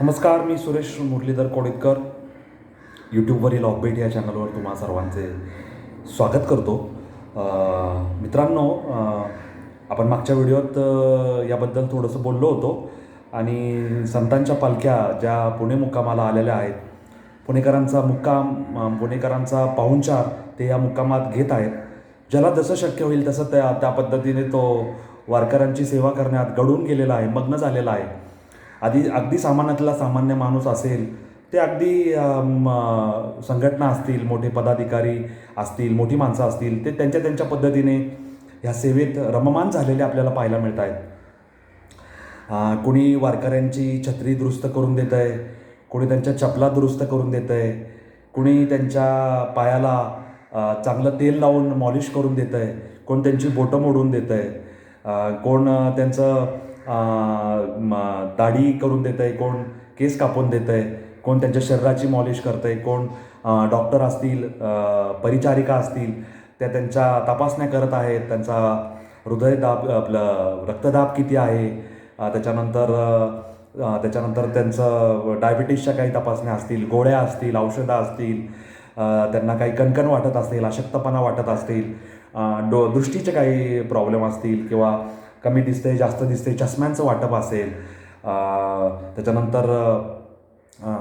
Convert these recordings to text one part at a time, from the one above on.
नमस्कार मी सुरेश मुरलीधर कोडितकर यूट्यूबवरील ऑफबेट या चॅनलवर तुम्हा सर्वांचे स्वागत करतो. मित्रांनो आपण मागच्या व्हिडिओत याबद्दल थोडंसं बोललो होतो आणि संतांच्या पालख्या ज्या पुणे मुक्कामाला आलेल्या आहेत पुणेकरांचा मुक्काम पुणेकरांचा पाहुणचार ते या मुक्कामात घेत आहेत. ज्याला जसं शक्य होईल तसं त्या त्या पद्धतीने तो वारकऱ्यांची सेवा करण्यात घडून गेलेला आहे मग्न झालेला आहे. आधी अगदी सामान्यातला सामान्य माणूस असेल ते अगदी संघटना असतील मोठे पदाधिकारी असतील मोठी माणसं असतील ते त्यांच्या त्यांच्या पद्धतीने ह्या सेवेत रममान झालेले आपल्याला पाहायला मिळत आहेत कुणी कोणी वारकऱ्यांची छत्री दुरुस्त करून देत आहे कोणी त्यांच्या चपला दुरुस्त करून देत आहे कोणी त्यांच्या पायाला चांगलं तेल लावून मॉलिश करून देत आहे कोण त्यांची बोटं मोडून देत आहे कोण त्यांचं दाढी करून देत आहे कोण केस कापून देत आहे कोण त्यांच्या शरीराची मॉलिश करत आहे कोण डॉक्टर असतील परिचारिका असतील त्या त्यांच्या तपासण्या करत आहेत त्यांचा हृदयदाब आपलं रक्तदाब किती आहे त्याच्यानंतर त्याच्यानंतर त्यांचं डायबिटीसच्या काही तपासण्या असतील गोळ्या असतील औषधं असतील त्यांना काही कणकण वाटत असतील अशक्तपणा वाटत असतील डो दृष्टीचे काही प्रॉब्लेम असतील किंवा कमी दिसते जास्त दिसते चष्म्यांचं वाटप असेल. त्याच्यानंतर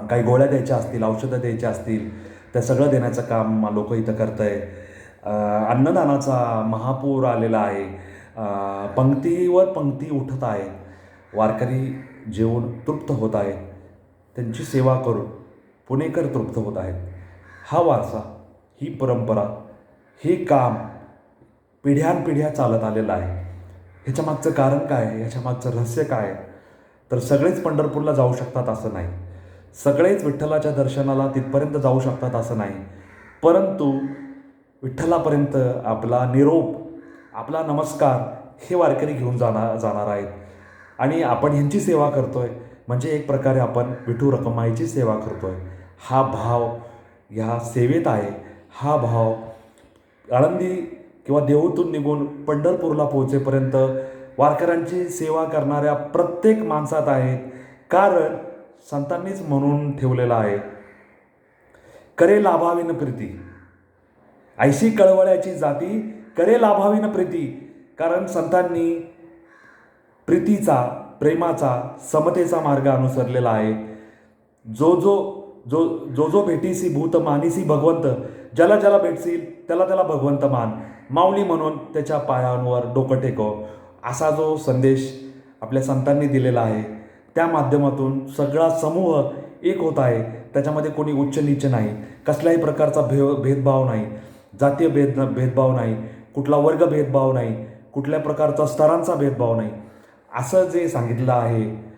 काही गोळ्या द्यायच्या असतील औषधं द्यायची असतील ते सगळं देण्याचं काम लोक इथं करत आहे अन्नदानाचा महापूर आलेला आहे. पंक्तीवर पंक्ती उठत आहे. वारकरी जेवून तृप्त होत आहेत. त्यांची सेवा करून पुणेकर तृप्त होत आहेत. हा वारसा ही परंपरा हे काम पिढ्यानपिढ्या चालत आलेलं आहे. ह्याच्या मागचं कारण काय आहे? ह्याच्या मागचं रहस्य काय आहे? तर सगळेच पंढरपूरला जाऊ शकतात असं नाही. सगळेच विठ्ठलाच्या दर्शनाला तिथपर्यंत जाऊ शकतात असं नाही. परंतु विठ्ठलापर्यंत आपला निरोप आपला नमस्कार हे वारकरी घेऊन जाणार जाणार आहेत. आणि आपण ह्यांची सेवा करतो आहे म्हणजे एक प्रकारे आपण विठू रकमाईची सेवा करतो आहे हा भाव ह्या सेवेत आहे. हा भाव आळंदी किंवा देहूतून निघून पंढरपूरला पोहोचेपर्यंत वारकऱ्यांची सेवा करणाऱ्या प्रत्येक माणसात आहेत. कारण संतांनीच म्हणून ठेवलेलं आहे. करे लाभावीन प्रीती. ऐशी कळवळ्याची जाती करे लाभावीन प्रीती. कारण संतांनी प्रीतीचा प्रेमाचा समतेचा मार्ग अनुसरलेला आहे. जो जो जो जो जो भेटीसी भूत मानिसी भगवंत ज्याला ज्याला भेटसील त्याला त्याला भगवंत मान. माऊली म्हणून त्याच्या पायांवर डोकं टेकव. असा जो संदेश आपल्या संतांनी दिलेला आहे त्या माध्यमातून सगळा समूह एक होत आहे. त्याच्यामध्ये कोणी उच्च नीच नाही कसल्याही प्रकारचा भे भेदभाव नाही जातीय भेद भेदभाव नाही कुठला वर्ग भेदभाव नाही कुठल्या प्रकारचा स्तरांचा भेदभाव नाही. असं जे सांगितलं आहे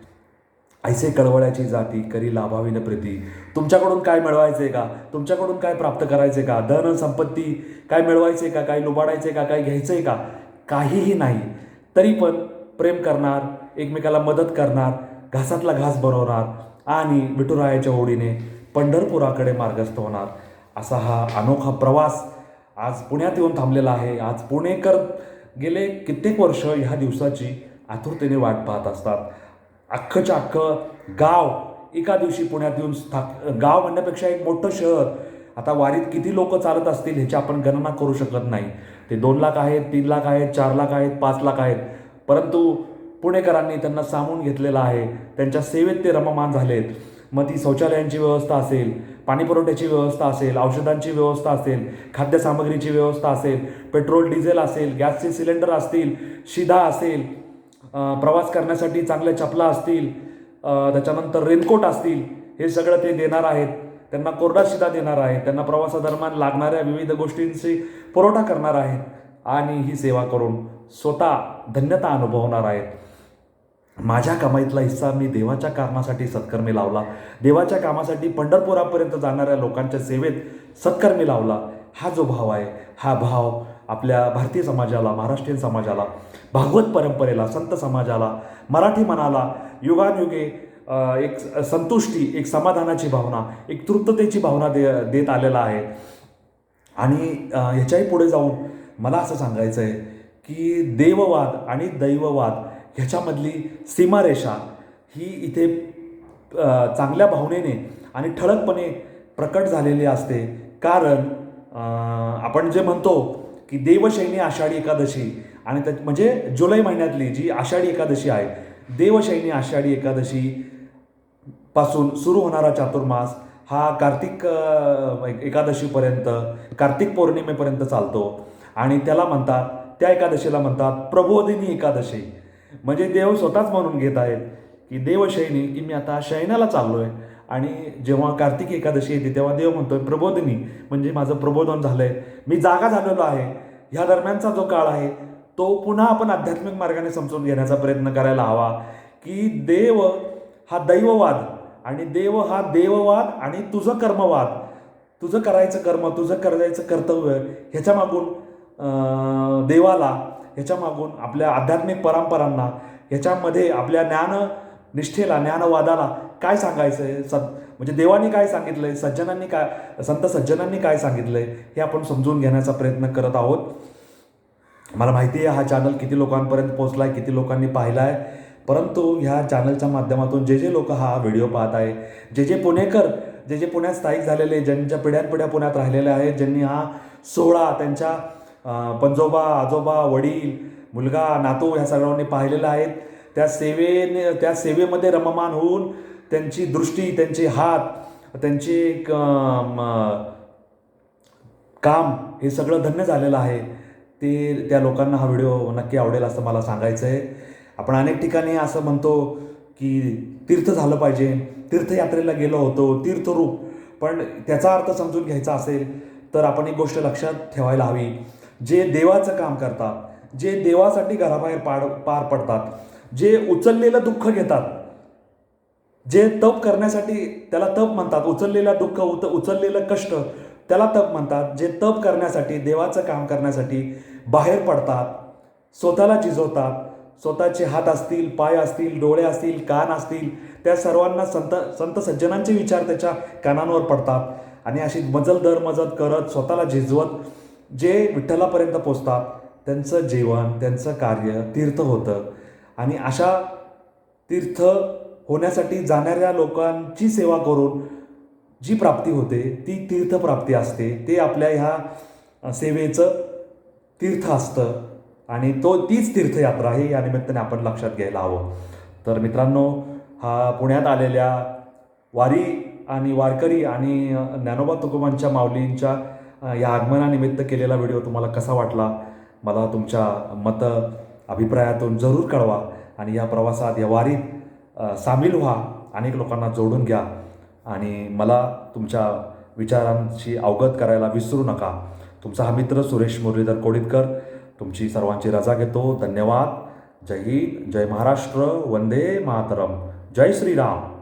ऐसे कळवळ्याची जाती करी लाभावीन प्रीती. तुमच्याकडून काय मिळवायचे का? तुमच्याकडून काय प्राप्त करायचं आहे का? धन संपत्ती काय मिळवायचे का? काय लुबाडायचे का? काय घ्यायचं आहे का? काहीही नाही. तरी पण प्रेम करणार एकमेकाला मदत करणार घासातला घास बनवणार आणि विठुरायाच्या ओढीने पंढरपुराकडे मार्गस्थ होणार. असा हा अनोखा प्रवास आज पुण्यात येऊन थांबलेला आहे. आज पुणेकर गेले कित्येक वर्ष ह्या दिवसाची आतुरतेने वाट पाहत असतात. अख्खच्या अख्खं गाव एका दिवशी पुण्यात येऊन स्थाप गाव म्हणण्यापेक्षा एक मोठं शहर. आता वारीत किती लोक चालत असतील ह्याची आपण गणना करू शकत नाही. ते दोन लाख आहेत तीन लाख आहेत चार लाख आहेत पाच लाख आहेत. परंतु पुणेकरांनी त्यांना सामून घेतलेलं आहे. त्यांच्या सेवेत ते रममान झालेत. मग ती शौचालयांची व्यवस्था असेल पाणीपुरवठ्याची व्यवस्था असेल औषधांची व्यवस्था असेल खाद्यसामग्रीची व्यवस्था असेल पेट्रोल डिझेल असेल गॅसचे सिलेंडर असतील शिधा असेल प्रवास करण्यासाठी चांगल्या चपला असतील त्याच्यानंतर रेनकोट असतील हे सगळं ते देणार आहेत. त्यांना कोरडा शिदा देणार आहेत. त्यांना प्रवासादरम्यान लागणाऱ्या विविध गोष्टींशी पुरवठा करणार आहेत. आणि ही सेवा करून स्वतः धन्यता अनुभवणार आहेत. माझ्या कमाईतला हिस्सा मी देवाच्या कारणासाठी सत्कर्मी लावला. देवाच्या कामासाठी पंढरपुरापर्यंत जाणाऱ्या लोकांच्या सेवेत सत्कर्मी लावला. हा जो भाव आहे हा भाव आपल्या भारतीय समाजाला महाराष्ट्रीयन समाजाला भागवत परंपरेला संत समाजाला मराठी मनाला युगानयुगे एक संतुष्टी एक समाधानाची भावना एक तृप्ततेची भावना दे देत आलेला आहे. आणि ह्याच्याही पुढे जाऊन मला असं सांगायचं आहे की देववाद आणि दैववाद ह्याच्यामधली सीमारेषा ही इथे चांगल्या भावनेने आणि ठळकपणे प्रकट झालेली असते. कारण आपण जे म्हणतो की देवशैनी आषाढी एकादशी आणि त्या म्हणजे जुलै महिन्यातली जी आषाढी एकादशी आहे देवशैनी आषाढी एकादशी पासून सुरू होणारा चातुर्मास हा कार्तिक एकादशीपर्यंत कार्तिक पौर्णिमेपर्यंत चालतो. आणि त्याला म्हणतात त्या एकादशीला म्हणतात प्रबोधिनी एकादशी. म्हणजे देव स्वतःच म्हणून घेत आहेत की देवशैनी की मी आता शयनाला चाललो आहे आणि जेव्हा कार्तिक एकादशी येते तेव्हा देव म्हणतोय प्रबोधिनी म्हणजे माझं प्रबोधन झालं आहे मी जागा झालेलो आहे. ह्या दरम्यानचा जो काळ आहे तो पुन्हा आपण आध्यात्मिक मार्गाने समजून घेण्याचा प्रयत्न करायला हवा की देव हा दैववाद आणि देव हा देववाद आणि तुझं कर्मवाद तुझं करायचं कर्म तुझं करायचं कर्तव्य ह्याच्या मागून देवाला ह्याच्या मागून आपल्या आध्यात्मिक परंपरांना ह्याच्यामध्ये आपल्या ज्ञान निष्ठेला ज्ञानवादाला काय सांगायचं आहे सद म्हणजे देवाने काय सांगितलंय? सज्जनांनी काय संत सज्जनांनी काय सांगितलंय? हे आपण समजून घेण्याचा प्रयत्न करत आहोत. मला माहिती आहे हा चॅनल किती लोकांपर्यंत पोहोचला आहे किती लोकांनी पाहिला आहे परंतु ह्या चॅनलच्या माध्यमातून जे जे लोक हा व्हिडिओ पाहत आहे जे जे पुणेकर जे जे पुण्यात स्थायिक झालेले ज्यांच्या पिढ्यानपिढ्या पुण्यात राहिलेले आहेत ज्यांनी हा सोहळा त्यांच्या पंजोबा आजोबा वडील मुलगा नातू ह्या सर्वांनी पाहिलेला आहेत त्या सेवेने त्या सेवेमध्ये रममान होऊन त्यांची दृष्टी त्यांचे हात त्यांचे एक, काम हे सगळं धन्य झालेलं आहे. ते त्या लोकांना हा व्हिडिओ नक्की आवडेल असं मला सांगायचं आहे आपण अनेक ठिकाणी असं म्हणतो की तीर्थ झालं पाहिजे. तीर्थयात्रेला गेलो होतो तीर्थरूप. पण त्याचा अर्थ समजून घ्यायचा असेल तर आपण एक गोष्ट लक्षात ठेवायला हवी. जे देवाचं काम करतात जे देवासाठी घराबाहेर पाड पार पडतात जे उचललेलं दुःख घेतात जे तप करण्यासाठी त्याला तप म्हणतात उचललेलं दुःख उत उचललेलं कष्ट त्याला तप म्हणतात जे तप करण्यासाठी देवाचं काम करण्यासाठी बाहेर पडतात स्वतःला झिजवतात स्वतःचे हात असतील पाय असतील डोळे असतील कान असतील त्या सर्वांना संत संत सज्जनांचे विचार त्याच्या कानांवर पडतात आणि अशी मजल दर मजल करत स्वतःला झिजवत जे विठ्ठलापर्यंत पोचतात त्यांचं जेवण त्यांचं कार्य तीर्थ होतं. आणि अशा तीर्थ होण्यासाठी जाणाऱ्या लोकांची सेवा करून जी प्राप्ती होते ती तीर्थप्राप्ती असते. ते आपल्या ह्या सेवेचं तीर्थ असतं आणि तो तीच तीर्थयात्रा आहे या निमित्ताने आपण लक्षात घ्यायला हवं. तर मित्रांनो हा पुण्यात आलेल्या वारी आणि वारकरी आणि ज्ञानोबा तुकोबांच्या माऊलींच्या या आगमनानिमित्त केलेला व्हिडिओ तुम्हाला कसा वाटला? मला तुमच्या मतं अभिप्रायातून जरूर कळवा आणि या प्रवासात या वारीत सामील व्हा. अनेक लोकांना जोडून घ्या. आणि मला तुमच्या विचारांशी अवगत करायला विसरू नका. तुमचा हा मित्र सुरेश मुरलीधर कोडितकर तुमची सर्वांची रजा घेतो. धन्यवाद. जय हिंद. जय महाराष्ट्र. वंदे मातरम. जय श्रीराम.